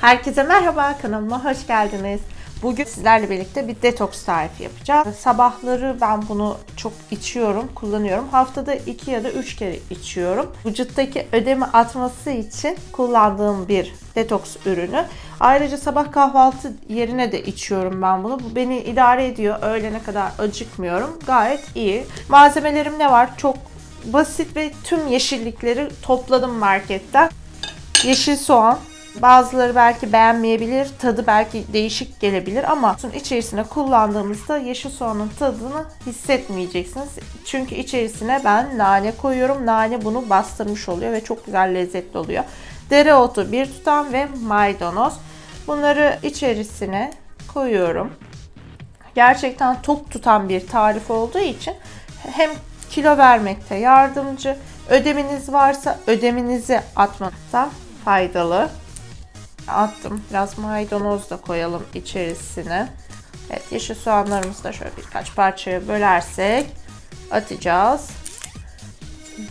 Herkese merhaba kanalıma hoş geldiniz. Bugün sizlerle birlikte bir detoks tarifi yapacağız. Sabahları ben bunu çok içiyorum, kullanıyorum. Haftada 2 ya da 3 kere içiyorum. Vücuttaki ödemi atması için kullandığım bir detoks ürünü. Ayrıca sabah kahvaltı yerine de içiyorum ben bunu. Bu beni idare ediyor. Öğlene kadar acıkmıyorum. Gayet iyi. Malzemelerim ne var? Çok basit ve tüm yeşillikleri topladım marketten. Yeşil soğan, Bazıları belki beğenmeyebilir, tadı belki değişik gelebilir ama içerisine kullandığımızda yeşil soğanın tadını hissetmeyeceksiniz. Çünkü içerisine ben nane koyuyorum. Nane bunu bastırmış oluyor ve çok güzel lezzetli oluyor. Dereotu bir tutam ve maydanoz. Bunları içerisine koyuyorum. Gerçekten tok tutan bir tarif olduğu için hem kilo vermekte yardımcı, ödeminiz varsa ödeminizi atmakta faydalı attım. Biraz maydanoz da koyalım içerisine. Evet yeşil soğanlarımızı da şöyle birkaç parçaya bölersek atacağız.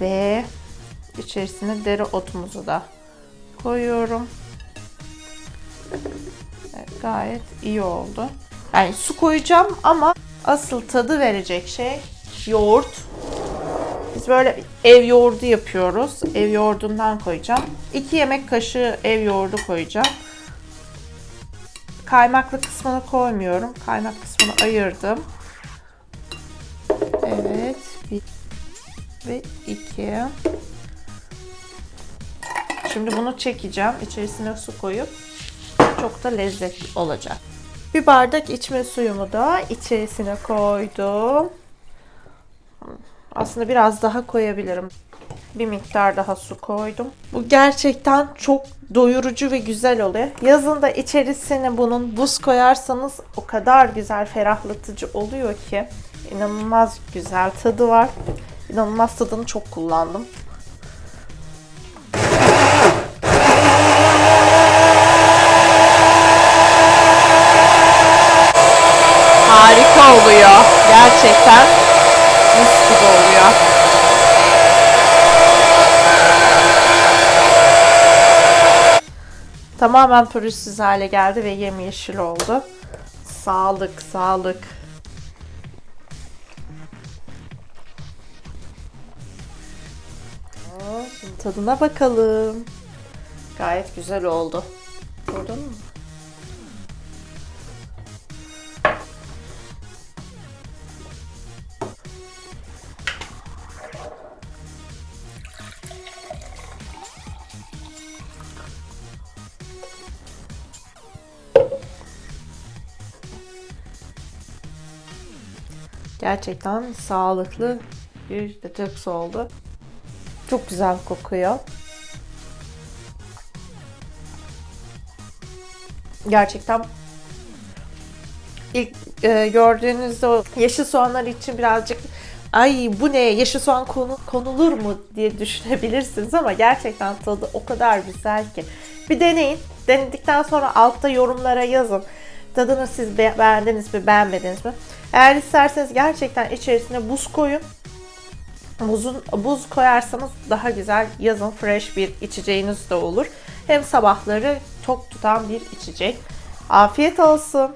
Ve içerisine dereotumuzu da koyuyorum. Evet, gayet iyi oldu. Yani su koyacağım ama asıl tadı verecek şey yoğurt. Biz böyle ev yoğurdu yapıyoruz. Ev yoğurdundan koyacağım. 2 yemek kaşığı ev yoğurdu koyacağım. Kaymaklı kısmını koymuyorum. Kaymak kısmını ayırdım. Evet. Bir ve iki. Şimdi bunu çekeceğim. İçerisine su koyup çok da lezzetli olacak. Bir bardak içme suyumu da içerisine koydum. Aslında biraz daha koyabilirim. Bir miktar daha su koydum. Bu gerçekten çok doyurucu ve güzel oluyor. Yazın da içerisine bunun buz koyarsanız o kadar güzel ferahlatıcı oluyor ki. inanılmaz güzel tadı var. İnanılmaz tadını çok kullandım. Harika oluyor. Gerçekten mis gibi oluyor. Tamamen pürüzsüz hale geldi ve yemyeşil oldu. Sağlık, sağlık. Şimdi tadına bakalım. Gayet güzel oldu. Gördün mü? Gerçekten sağlıklı bir detoks oldu. Çok güzel kokuyor. Gerçekten ilk e, gördüğünüzde o yeşil soğanlar için birazcık ay bu ne yeşil soğan konu, konulur mu diye düşünebilirsiniz ama gerçekten tadı o kadar güzel ki. Bir deneyin. Denedikten sonra altta yorumlara yazın. Tadını siz be- beğendiniz mi beğenmediniz mi? Eğer isterseniz gerçekten içerisine buz koyun. Buzun, buz koyarsanız daha güzel yazın fresh bir içeceğiniz de olur. Hem sabahları tok tutan bir içecek. Afiyet olsun.